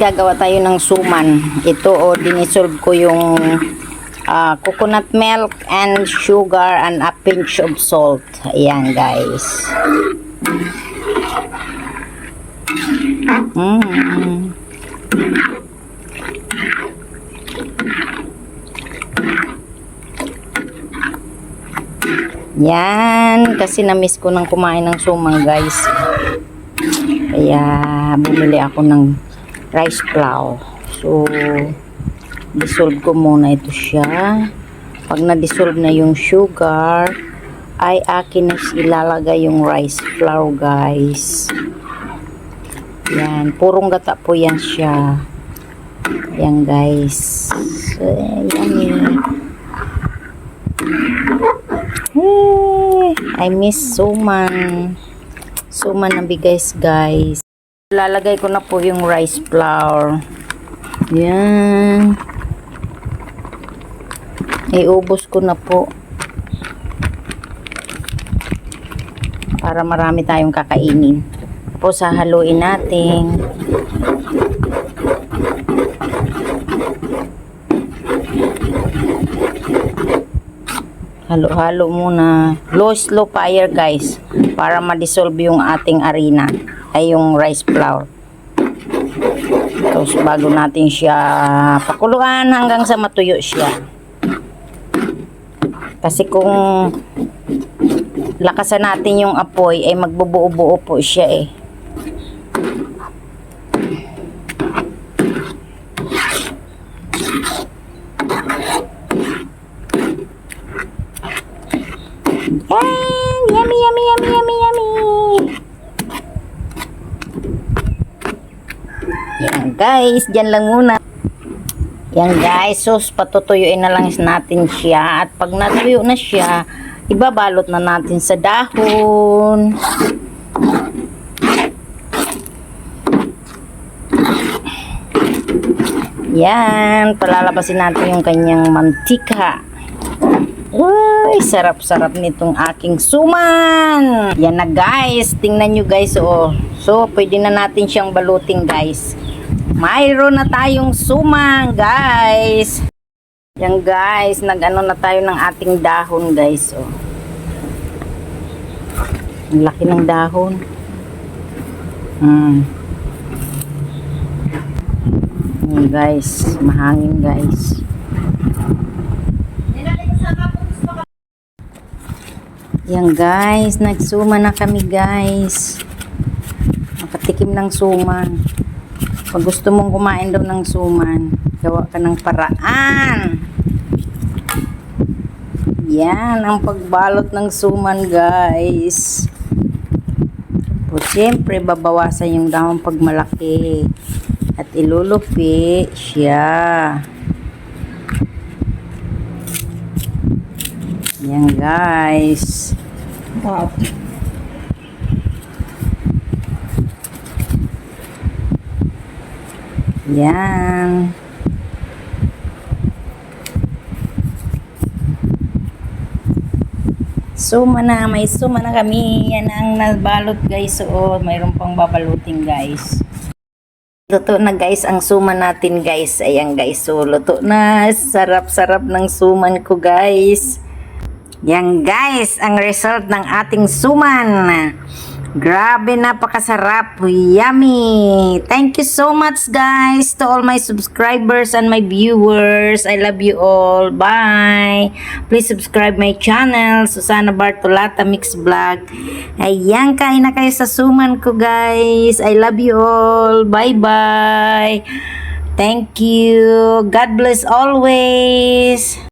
gagawa tayo ng suman. Ito o, dinisolve ko yung ah, coconut milk and sugar and a pinch of salt. Ayan guys. Mm. Yan, kasi na-miss ko nang kumain ng sumang guys. Kaya bumili ako ng rice flour. So, dissolve ko muna ito siya. Pag na-dissolve na yung sugar, ay akin na ilalagay yung rice flour guys. Yan, purong gata po yan siya. Yan guys. So, yummy. Hey, I miss suman. Suman na bigays guys. Lalagay ko na po yung rice flour. Yan. Iubos ko na po. Para marami tayong kakainin. Tapos hahaluin natin. Halo-halo muna. Low slow fire guys. Para ma-dissolve yung ating arena. Ay yung rice flour. Tapos bago natin siya pakuluan hanggang sa matuyo siya. Kasi kung lakasan natin yung apoy ay magbubuo-buo po siya eh. Yan! Yummy, yummy, yummy, yummy, yummy! Yan guys, dyan lang muna. Yan guys, so patutuyuin na lang natin siya. At pag natuyo na siya, ibabalot na natin sa dahon. Yan, palalabasin natin yung kanyang mantika. Uy, sarap-sarap nitong aking suman. Yan na guys, tingnan nyo guys oh. So, pwede na natin siyang balutin guys. Mayroon na tayong suman guys. Yan guys, nag-ano na tayo ng ating dahon guys oh. Ang laki ng dahon. Hmm. Yan guys, mahangin guys. Yan guys, nagsuma na kami guys. Nakatikim ng suman. Pag gusto mong kumain daw ng suman, gawa ka ng paraan. Yan ang pagbalot ng suman guys. O siyempre, babawasan yung dahon pag malaki. At ilulupi siya. Yan guys. Wow. Yan. Suma na, may suma na kami. Yan ang nabalot guys. Oo, mayroon pang babalutin guys. Luto na guys ang suman natin guys. Ayan guys. So, luto na. Sarap-sarap ng suman ko guys. Yan guys, ang result ng ating suman. Grabe, napakasarap. Yummy. Thank you so much guys to all my subscribers and my viewers. I love you all. Bye. Please subscribe my channel, Susana Bartolata Mix Vlog. Ayan, kain na kayo sa suman ko guys. I love you all. Bye-bye. Thank you. God bless always.